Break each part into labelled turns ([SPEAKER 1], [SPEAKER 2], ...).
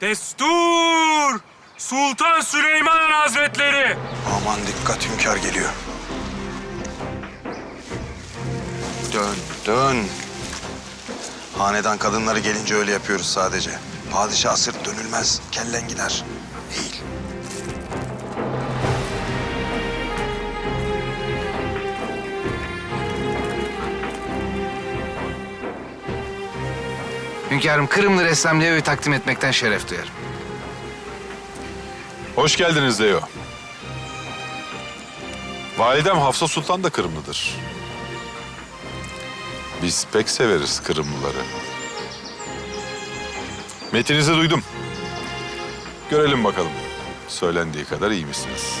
[SPEAKER 1] Destur! Sultan Süleyman Hazretleri!
[SPEAKER 2] Aman dikkat hünkâr geliyor. Dön, dön. Hanedan kadınları gelince öyle yapıyoruz sadece. Padişah sırt dönülmez, kellen gider.
[SPEAKER 3] Hünkârım Kırımlı ressam Leo'yu takdim etmekten şeref duyarım.
[SPEAKER 4] Hoş geldiniz Leo. Validem Hafsa Sultan da Kırımlıdır. Biz pek severiz Kırımlıları. Metinizi duydum. Görelim bakalım. Söylendiği kadar iyi misiniz?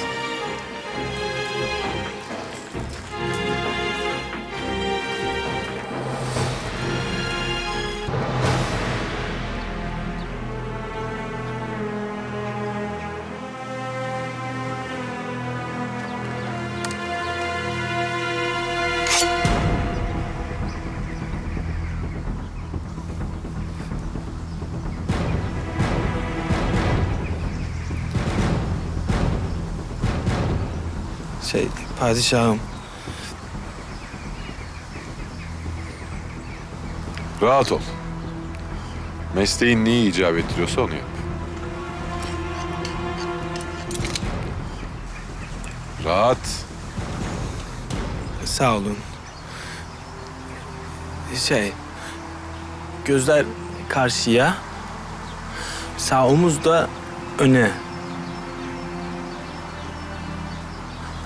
[SPEAKER 5] Şey, padişahım.
[SPEAKER 4] Rahat ol. Mesleğin neyi icap ettiriyorsa onu yap. Rahat.
[SPEAKER 5] Sağ olun. Şey, gözler karşıya, sağ omuz da öne.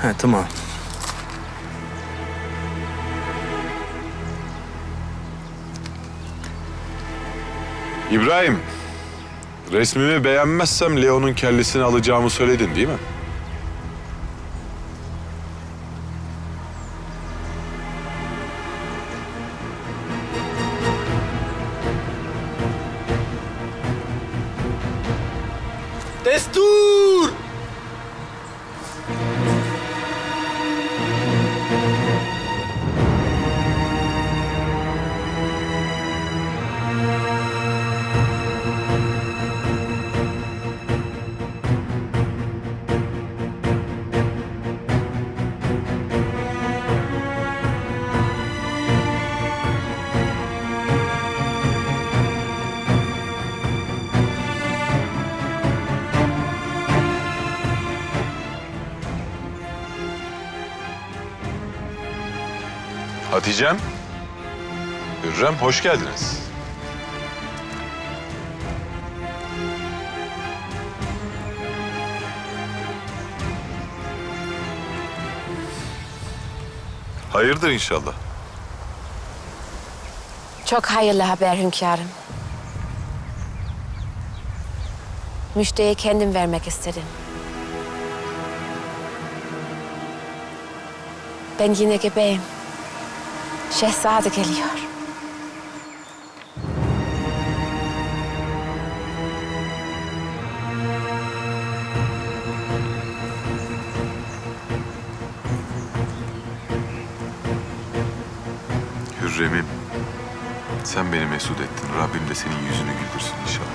[SPEAKER 5] Ha tamam.
[SPEAKER 4] İbrahim, resmimi beğenmezsem Leo'nun kellesini alacağımı söyledin değil mi?
[SPEAKER 5] Destur!
[SPEAKER 4] Hatice'm, Hürrem hoş geldiniz. Hayırdır inşallah.
[SPEAKER 6] Çok hayırlı haber hünkârım. Müjdeyi kendim vermek istedim. Ben yine gebeyim. Şehzade geliyor.
[SPEAKER 4] Hürrem'im, sen beni mesut ettin. Rabbim de senin yüzünü güldürsün inşallah.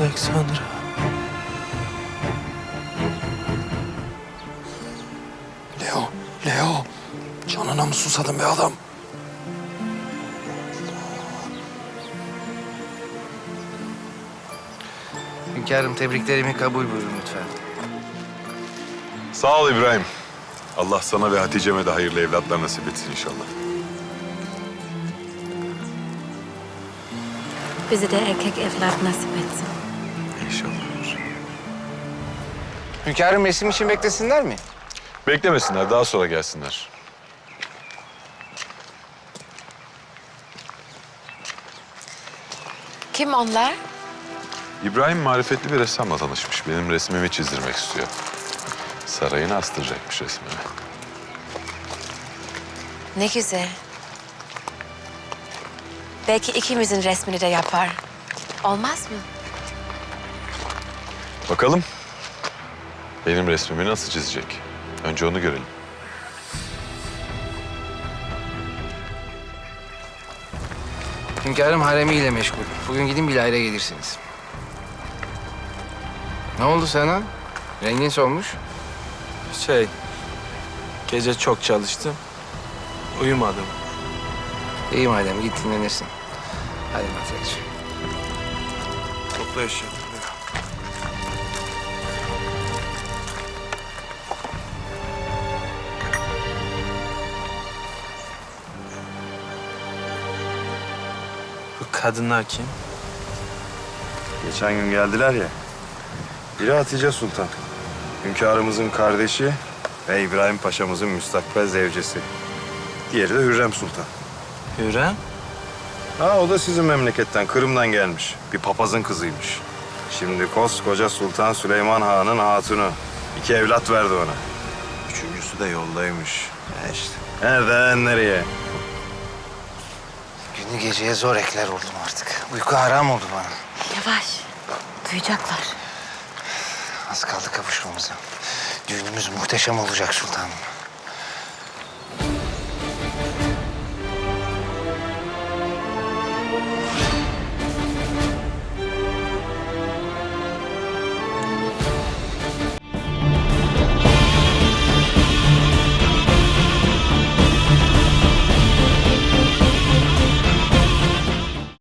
[SPEAKER 5] Alexandra.
[SPEAKER 2] Mı susadın be adam?
[SPEAKER 3] Hünkârım tebriklerimi kabul buyurun lütfen.
[SPEAKER 4] Sağ ol İbrahim. Allah sana ve Hatice'me de hayırlı evlatlar nasip etsin inşallah.
[SPEAKER 6] Bize de erkek evlat nasip etsin.
[SPEAKER 4] İnşallah.
[SPEAKER 3] Hünkârım resim için beklesinler mi?
[SPEAKER 4] Beklemesinler, daha sonra gelsinler.
[SPEAKER 6] Kim onlar?
[SPEAKER 4] İbrahim marifetli bir ressamla tanışmış. Benim resmimi çizdirmek istiyor. Sarayına astıracakmış resmimi.
[SPEAKER 6] Ne güzel. Belki ikimizin resmini de yapar. Olmaz mı?
[SPEAKER 4] Bakalım benim resmimi nasıl çizecek? Önce onu görelim.
[SPEAKER 3] Hünkârım haremiyle meşgul. Bugün gidin Bilal'e gelirsiniz. Ne oldu sana? Rengin solmuş.
[SPEAKER 5] Şey, gece çok çalıştım. Uyumadım.
[SPEAKER 3] İyi madem git dinlenirsin. Hadi Matrekçi.
[SPEAKER 2] Topla eşyalarını.
[SPEAKER 5] Bu kadınlar kim?
[SPEAKER 7] Geçen gün geldiler ya. Biri Hatice Sultan. Hünkârımızın kardeşi ve İbrahim Paşa'mızın müstakbel zevcesi. Diğeri de Hürrem Sultan.
[SPEAKER 5] Hürrem?
[SPEAKER 7] Ha o da sizin memleketten, Kırım'dan gelmiş. Bir papazın kızıymış. Şimdi koskoca Sultan Süleyman Han'ın hatunu. İki evlat verdi ona. Üçüncüsü de yoldaymış. Ya işte. Nereden nereye?
[SPEAKER 3] Günü geceye zor ekler oldum artık. Uyku haram oldu bana.
[SPEAKER 6] Yavaş. Duyacaklar.
[SPEAKER 3] Az kaldı kavuşmamıza. Düğünümüz muhteşem olacak sultanım.